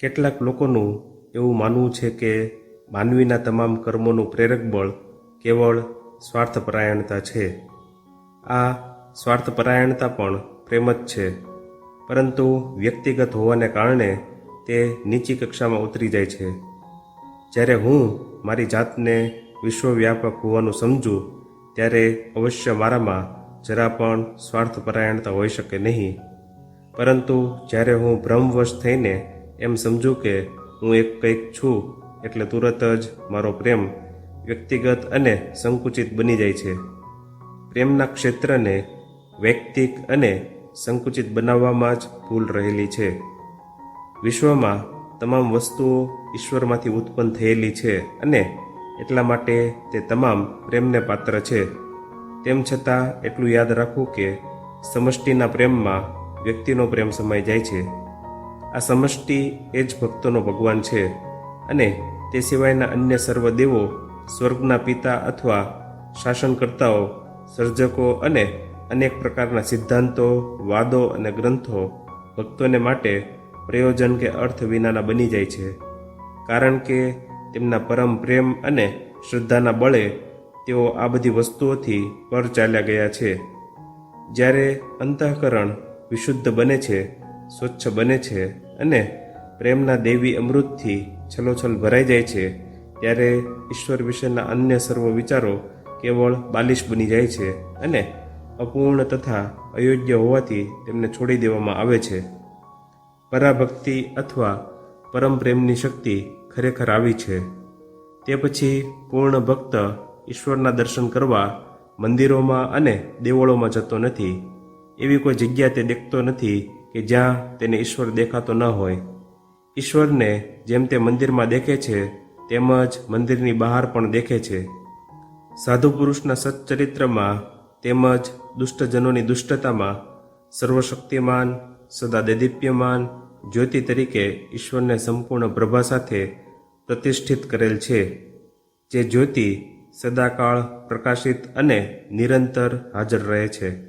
કેટલાક લોકોનું એવું માનવું છે કે માનવીના તમામ કર્મોનું પ્રેરક બળ કેવળ સ્વાર્થપરાયણતા છે. આ સ્વાર્થપરાયણતા પણ પ્રેમ જ છે. પરંતુ વ્યક્તિગત હોવાને કારણે તે નીચી કક્ષામાં ઉતરી જાય છે. જ્યારે હું મારી જાતને વિશ્વવ્યાપક હોવાનું સમજું, ત્યારે અવશ્ય મારામાં જરા પણ સ્વાર્થપરાયણતા હોઈ શકે નહીં. પરંતુ જ્યારે હું ભ્રમવશ થઈને એમ સમજું કે હું એક કંઈક છું એટલે તુરત જ મારો પ્રેમ વ્યક્તિગત અને સંકુચિત બની જાય છે. પ્રેમના ક્ષેત્રને વૈયક્તિક અને સંકુચિત બનાવવામાં જ ભૂલ રહેલી છે. વિશ્વમાં તમામ વસ્તુઓ ઈશ્વરમાંથી ઉત્પન્ન થયેલી છે અને એટલા માટે તે તમામ પ્રેમને પાત્ર છે. તેમ છતાં એટલું યાદ રાખવું કે સમષ્ટિના પ્રેમમાં વ્યક્તિનો પ્રેમ સમાઈ જાય છે. આ સમષ્ટિ એ જ ભક્તોનો ભગવાન છે અને તે સિવાયના અન્ય સર્વ દેવો, સ્વર્ગના પિતા અથવા શાસનકર્તાઓ, સર્જકો અને અનેક પ્રકારના સિદ્ધાંતો, વાદો અને ગ્રંથો ભક્તોને માટે પ્રયોજન કે અર્થ વિનાના બની જાય છે. કારણ કે તેમના પરમ પ્રેમ અને શ્રદ્ધાના બળે તેઓ આ બધી વસ્તુઓથી પર ચાલ્યા ગયા છે. જ્યારે અંતઃકરણ વિશુદ્ધ બને છે સ્વચ્છ બને છે અને પ્રેમના દેવી અમૃતથી છલોછલ ભરાઈ જાય છે, ત્યારે ઈશ્વર વિશેના અન્ય સર્વ વિચારો કેવળ બાલિશ બની જાય છે અને અપૂર્ણ તથા અયોગ્ય હોવાથી તેમને છોડી દેવામાં આવે છે. પરાભક્તિ અથવા પરમ પ્રેમની શક્તિ ખરેખર આવી છે. તે પછી પૂર્ણ ભક્ત ઈશ્વરના દર્શન કરવા મંદિરોમાં અને દેવળોમાં જતો નથી. એવી કોઈ જગ્યા તે દેખતો નથી કે જ્યાં તેને ઈશ્વર દેખાતો ન હોય. ઈશ્વરને જેમ તે મંદિરમાં દેખે છે તેમજ મંદિરની બહાર પણ દેખે છે. સાધુ પુરુષના સચ્ચરિત્રમાં તેમજ દુષ્ટજનોની દુષ્ટતામાં સર્વશક્તિમાન, સદા દેદીપ્યમાન, જ્યોતિ તરીકે ઈશ્વરને સંપૂર્ણ પ્રભા સાથે પ્રતિષ્ઠિત કરેલ છે. જે જ્યોતિ સદાકાળ પ્રકાશિત અને નિરંતર હાજર રહે છે.